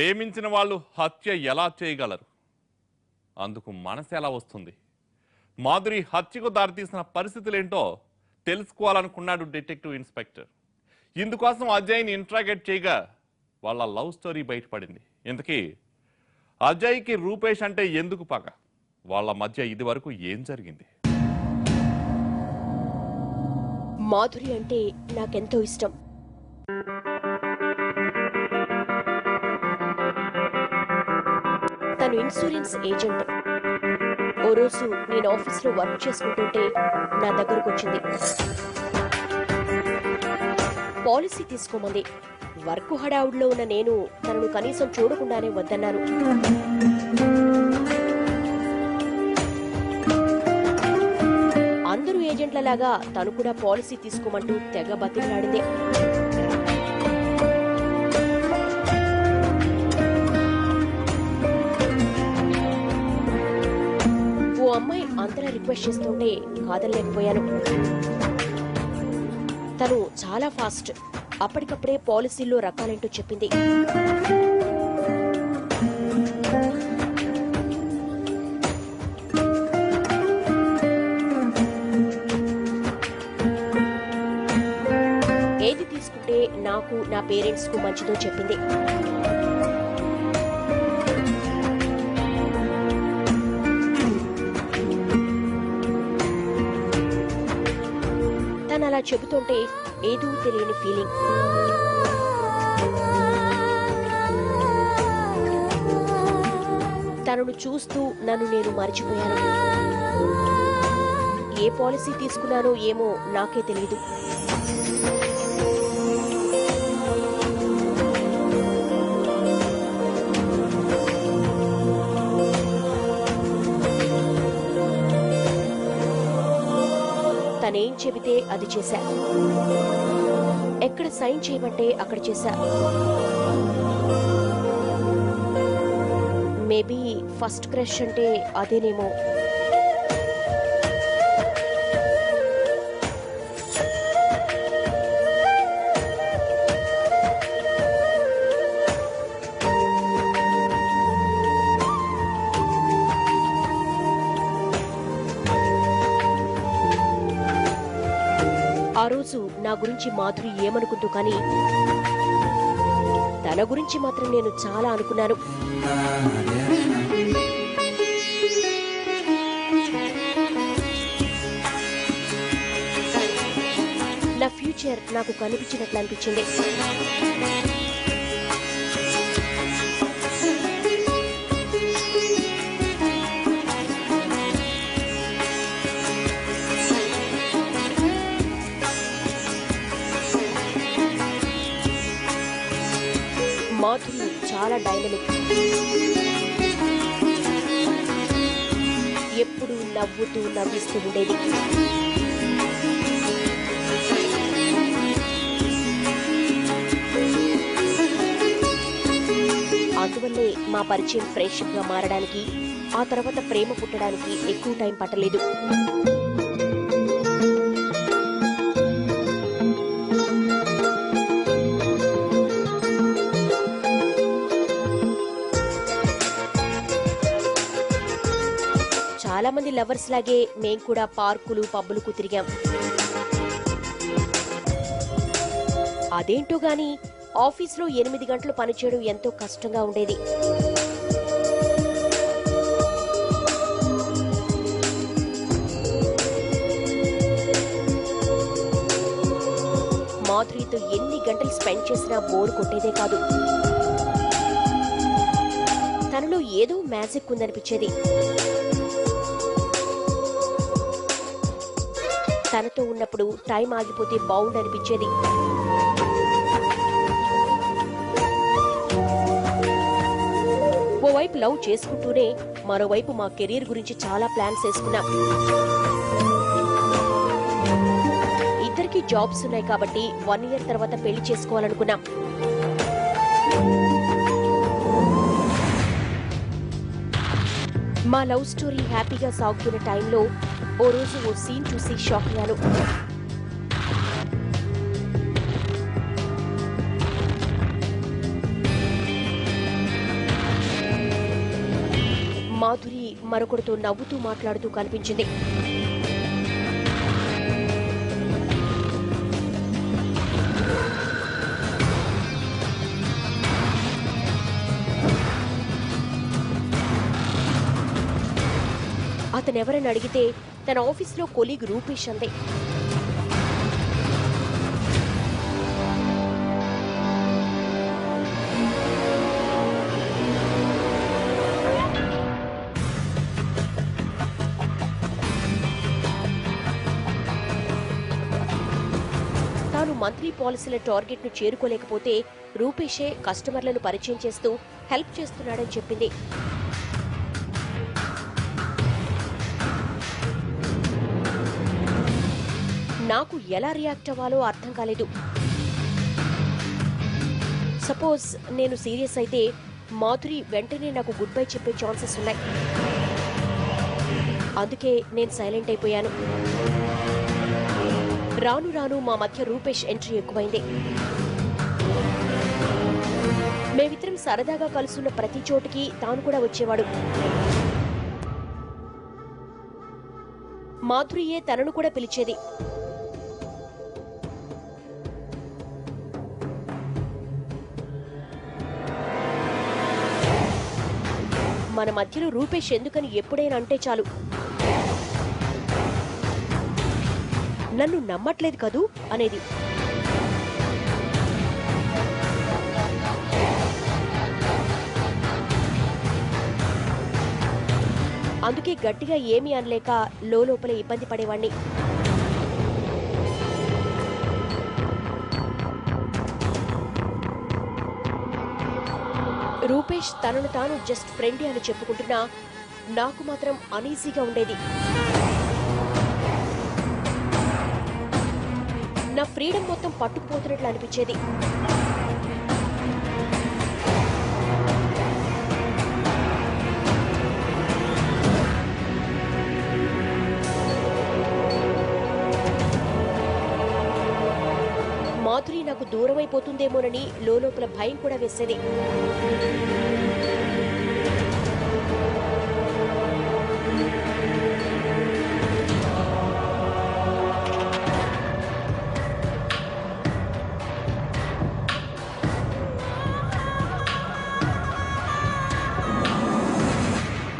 ప్రేమించిన వాళ్ళు హత్య ఎలా చేయగలరు? అందుకు మనసు ఎలా వస్తుంది? మాధురి హత్యకు దారితీసిన పరిస్థితులు ఏంటో తెలుసుకోవాలనుకున్నాడు డిటెక్టివ్ ఇన్స్పెక్టర్. ఇందుకోసం అజయ్ని ఇంట్రాగేట్ చేయగా వాళ్ళ లవ్ స్టోరీ బయటపడింది. ఇంతకీ అజయ్కి రూపేష్ అంటే ఎందుకు పగ? వాళ్ళ మధ్య ఇది వరకు ఏం జరిగింది? మాధురి అంటే నాకెంతో ఇష్టం. తను ఇన్సూరెన్స్ ఏజెంట్ ఓ రోజు నేను ఆఫీస్లో వర్క్ చేసుకుంటుంటే నా దగ్గరకు వచ్చింది. పాలసీ తీసుకోమంది. వర్క్ హడావుడిలో ఉన్న నేను తనను కనీసం చూడకుండానే వద్దన్నాను అందరూ ఏజెంట్లలాగా తను కూడా పాలసీ తీసుకోమంటూ తెగ బతికిలాడింది అమ్మాయి అంతలా రిక్వెస్ట్ చేస్తుంటే కాదనలేకపోయాను. తను చాలా ఫాస్ట్ అప్పటికప్పుడే పాలసీల్లో రకాలేంటో చెప్పింది. ఏది తీసుకుంటే నాకు నా పేరెంట్స్కు మంచిదో చెప్పింది. అలా చెబుతుంటే ఏదో తెలియని ఫీలింగ్ తనను చూస్తూ నన్ను నేను మర్చిపోయాను. ఏ పాలసీ తీసుకున్నానో ఏమో నాకే తెలియదు చెబితే అది చేశా. ఎక్కడ సైన్ చేయమంటే అక్కడ చేశా. మేబీ ఫస్ట్ క్రష్ అంటే అదేనేమో. తెలుసు నా గురించి మాధురి ఏమనుకుందో కానీ తన గురించి మాత్రం నేను చాలా అనుకున్నాను. నా ఫ్యూచర్ నాకు కనిపించినట్లు అనిపించింది. చాలా డైనమిక్. ఎప్పుడు నవ్వుతూ నవ్విస్తూ ఉండేది. అందువల్లే మా పరిచయం ఫ్రెష్గా మారడానికి ఆ తర్వాత ప్రేమ పుట్టడానికి ఎక్కువ టైం పట్టలేదు. చాలా మంది లవర్స్ లాగే మేము కూడా పార్కులు పబ్బులకు తిరిగాం. అదేంటో గాని ఆఫీస్లో ఎనిమిది గంటలు పనిచేయడం ఎంతో కష్టంగా ఉండేది. మాధురితో ఎన్ని గంటలు స్పెండ్ చేసినా బోర్ కొట్టేదే కాదు. తనలో ఏదో మ్యాజిక్ ఉందనిపించేది. తనతో ఉన్నప్పుడు టైం ఆగిపోతే బాగుండనిపించేది. ఓవైపు లవ్ చేసుకుంటూనే మరోవైపు మా కెరీర్ గురించి చాలా ప్లాన్స్ వేసుకున్నాం. ఇద్దరికి జాబ్స్ ఉన్నాయి కాబట్టి వన్ ఇయర్ తర్వాత పెళ్ళి చేసుకోవాలనుకున్నాం. మా లవ్ స్టోరీ హ్యాపీగా సాగుతున్న టైంలో ఓ రోజు ఓ సీన్ చూసి షాక్ అయ్యాను. మాధురి మరొకరితో నవ్వుతూ మాట్లాడుతూ కనిపించింది. అతనెవరని అడిగితే తన ఆఫీస్లో కొలీగ్ రూపేష్ అందే తాను మంత్లీ పాలసీల టార్గెట్ను చేరుకోలేకపోతే రూపేషే కస్టమర్లను పరిచయం చేస్తూ హెల్ప్ చేస్తున్నాడని చెప్పింది. నాకు ఎలా రియాక్ట్ అవ్వాలో అర్థం కాలేదు. సపోజ్ నేను సీరియస్ అయితే మాధురి వెంటనే నాకు గుడ్ బై చెప్పే ఛాన్సెస్ ఉన్నాయి. అందుకే నేను సైలెంట్ అయిపోయాను. రాను రాను మా మధ్య రూపేష్ ఎంట్రీ ఎక్కువైంది. మేమిద్దరం సరదాగా కలుసున్న ప్రతి చోటికి తాను కూడా వచ్చేవాడు. మాధురియే తనను కూడా పిలిచేది. మన మధ్యలో రూపేష్ ఎందుకని ఎప్పుడైనా అంటే చాలు. నన్ను నమ్మట్లేదు కదూ? అనేది. అందుకే గట్టిగా ఏమీ అనలేక లోపల ఇబ్బంది పడేవాణ్ణి. రూపేష్ తనను తాను జస్ట్ ఫ్రెండ్ అని చెప్పుకుంటున్నా నాకు మాత్రం అనీజీగా ఉండేది. నా ఫ్రీడమ్ మొత్తం పట్టుకుపోతున్నట్లు అనిపించేది. మాధురి నాకు దూరం అయిపోతుందేమోనని లోపల భయం కూడా వేసేది.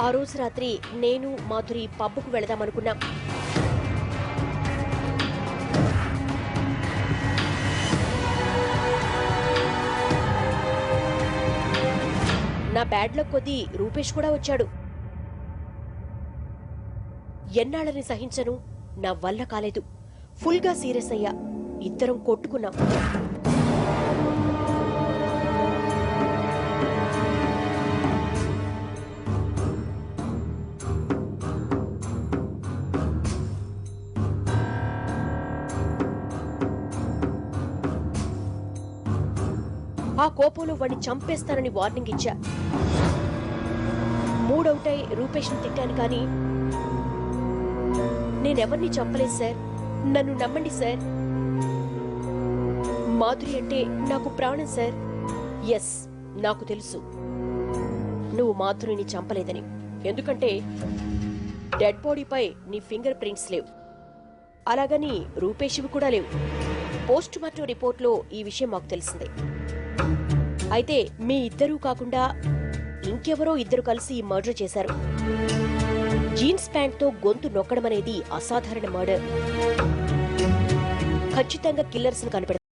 ఆ రోజు రాత్రి నేను మాధురి పబ్బుకు వెళదామనుకున్నాం. బ్యాడ్ లక్ కొద్దీ రూపేష్ కూడా వచ్చాడు. ఎన్నాళ్ళని సహించను నా వల్ల కాలేదు. ఫుల్గా సీరియస్ అయ్యా. ఇద్దరం కొట్టుకున్నాం. ఆ కోపంలో వాడిని చంపేస్తానని వార్నింగ్ ఇచ్చా. మూడవుటై రూపేష్ని తిట్టాను కానీ నేనెవరిని చంపలేదు సార్. నన్ను నమ్మండి సార్. మాధురి అంటే నాకు ప్రాణం సార్. ఎస్ నాకు తెలుసు. నువ్వు మాధురిని చంపలేదని. ఎందుకంటే డెడ్ బాడీపై నీ ఫింగర్ ప్రింట్స్ లేవు. అలాగని రూపేష్వి కూడా లేవు. పోస్ట్ మార్టం రిపోర్ట్లో ఈ విషయం మాకు తెలిసిందే. అయితే మీ ఇద్దరూ కాకుండా ఇంకెవరో ఇద్దరు కలిసి ఈ మర్డర్ చేశారు. జీన్స్ ప్యాంట్తో గొంతు నొక్కడం అనేది అసాధారణ మర్డర్. ఖచ్చితంగా కిల్లర్స్ కనిపెడతారు.